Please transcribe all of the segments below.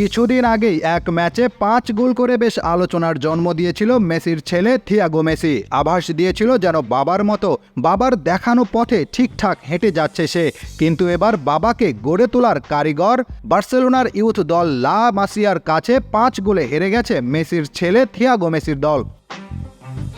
কিছুদিন আগেই এক ম্যাচে পাঁচ গোল করে বেশ আলোচনার জন্ম দিয়েছিল মেসির ছেলে থিয়াগো মেসি। আভাস দিয়েছিল যেন বাবার মতো বাবার দেখানো পথে ঠিকঠাক হেঁটে যাচ্ছে সে। কিন্তু এবার বাবাকে গড়ে তোলার কারিগর বার্সেলোনার ইউথ দল লা মাসিয়ার কাছে পাঁচ গোলে হেরে গেছে মেসির ছেলে থিয়াগো মেসির দল।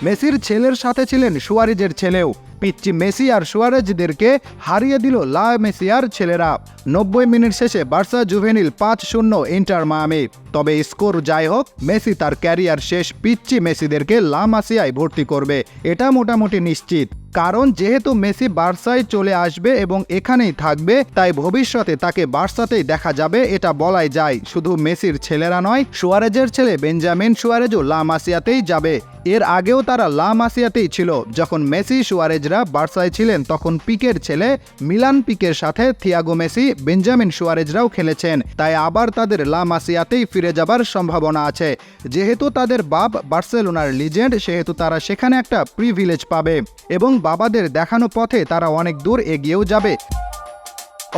মেসির ছেলের সাথে ছিলেন সুয়ারিজের ছেলেও। পিচ্চি মেসি আর সুয়ারেজদেরকে হারিয়ে দিল লা মেসিয়ার ছেলেরা। নব্বই মিনিট শেষে বার্সা জুভেনিল পাঁচ শূন্য ইন্টার মায়ামি। তবে স্কোর যাই হোক, মেসি তার ক্যারিয়ার শেষ পিচ্চি মেসিদেরকে লা মাসিয়ায় ভর্তি করবে। এটা মোটামুটি নিশ্চিত। কারণ যেহেতু মেসি বার্সায় চলে আসবে এবং এখানেই থাকবে, তাই ভবিষ্যতে তাকে বার্সাতেই দেখা যাবে, এটা বলাই যায়। শুধু মেসির ছেলেরা নয়, সুয়ারেজের ছেলে বেঞ্জামিন সুয়ারেজও লা মাসিয়াতেই যাবে। এর আগেও তারা লা মাসিয়াতেই ছিল। যখন মেসি, সুয়ারেজরা বার্সায় ছিলেন, তখন পিকের ছেলে মিলান পিকের সাথে থিয়াগো মেসি, বেঞ্জামিন সুয়ারেজরাও খেলেছেন। তাই আবার তাদের লা মাসিয়াতেই ফিরে যাবার সম্ভাবনা আছে। যেহেতু তাদের বাপ বার্সেলোনার লিজেন্ড, সেহেতু তারা সেখানে একটা প্রিভিলেজ পাবে। এবং বাবাদের দেখানো পথে তারা অনেক দূর এগিয়েও যাবে।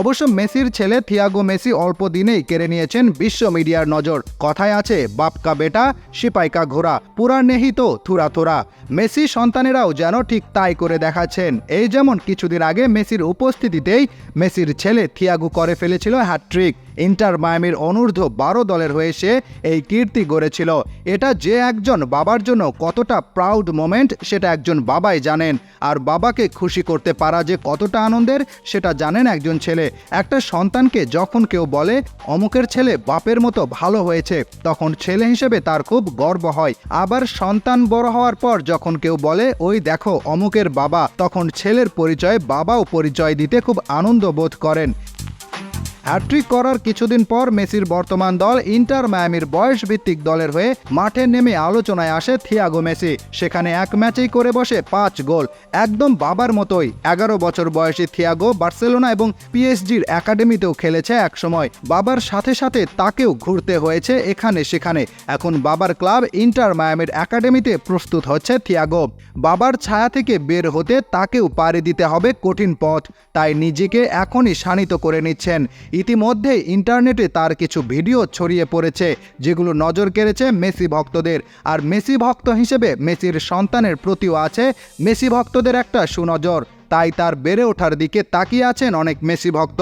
অবশ্য মেসির ছেলে থিয়াগো মেসি অল্প দিনেই কেড়ে নিয়েছেন বিশ্ব মিডিয়ার নজর। কথায় আছে, বাপকা বেটা, সিপাইকা ঘোড়া পুরা নেহিত, থুরা থুরা। মেসি সন্তানেরাও যেন ঠিক তাই করে দেখাচ্ছেন। এই যেমন কিছুদিন আগে মেসির উপস্থিতিতেই মেসির ছেলে থিয়াগো করে ফেলেছিল হ্যাট্রিক ইন্টার মায়ামির অনূর্ধ্ব বারো দলের হয়ে সে এই কীর্তি গড়েছিল। এটা যে একজন বাবার জন্য কতটা প্রাউড মোমেন্ট সেটা একজন বাবাই জানেন। আর বাবাকে খুশি করতে পারা যে কতটা আনন্দের, সেটা জানেন একজন ছেলে। একটা সন্তানকে যখন কেউ বলে, অমুকের ছেলে বাপের মতো ভালো হয়েছে, তখন ছেলে হিসেবে তার খুব গর্ব হয়। আবার সন্তান বড় হওয়ার পর যখন কেউ বলে, ওই দেখো অমুকের বাবা, তখন ছেলের পরিচয় বাবাও পরিচয় দিতে খুব আনন্দ বোধ করেন। হ্যাট্রিক করার কিছুদিন পর মেসির বর্তমান দল ইন্টার মায়ামির বয়স ভিত্তিক দলের হয়ে মাঠে নেমে আলোচনায় আসে থিয়াগো মেসি। সেখানে এক ম্যাচেই করে বসে পাঁচ গোল। একদম বাবার মতোই। এগারো বছর বয়সী থিয়াগো বার্সেলোনা এবং পিএসজির একাডেমিতেও খেলেছে একসময়। বাবার সাথে সাথে তাকেও ঘুরতে হয়েছে এখানে সেখানে। এখন বাবার ক্লাব ইন্টার মায়ামির একাডেমিতে প্রস্তুত হচ্ছে থিয়াগো। বাবার ছায়া থেকে বের হতে তাকেও পাড়ি দিতে হবে কঠিন পথ। তাই নিজেকে এখনই শানিত করে নিচ্ছেন। ইতিমধ্যে ইন্টারনেটে তার কিছু ভিডিও ছড়িয়ে পড়েছে, যেগুলো নজর কেড়েছে মেসি ভক্তদের। আর মেসি ভক্ত হিসেবে মেসির সন্তানের প্রতিও আছে মেসি ভক্তদের একটা সুনজর। তাই তার বেড়ে ওঠার দিকে তাকিয়ে আছেন অনেক মেসি ভক্ত।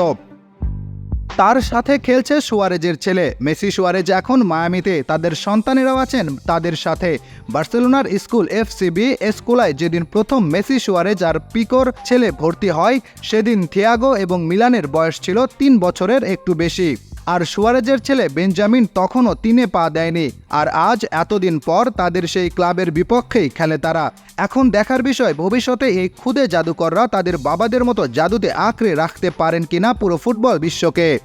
তার সাথে খেলছে সুয়ারেজের ছেলে। মেসি সুয়ারেজ এখন মায়ামিতে। তাদের সন্তানেরাও আছেন। তাদের সাথে বার্সেলোনার স্কুল এফসিবি স্কুলায় যেদিন প্রথম মেসি সুয়ারেজ আর পিকোর ছেলে ভর্তি হয়, সেদিন থিয়াগো এবং মিলানের বয়স ছিল তিন বছরের একটু বেশি। আর সুয়ারেজের ছেলে বেঞ্জামিন তখনও তিনে পা দেয়নি। আর আজ এতদিন পর তাদের সেই ক্লাবের বিপক্ষেই খেলে তারা। এখন দেখার বিষয়, ভবিষ্যতে এই ক্ষুদে জাদুকররা তাদের বাবাদের মতো জাদুতে আঁকড়ে রাখতে পারেন কিনা পুরো ফুটবল বিশ্বকে।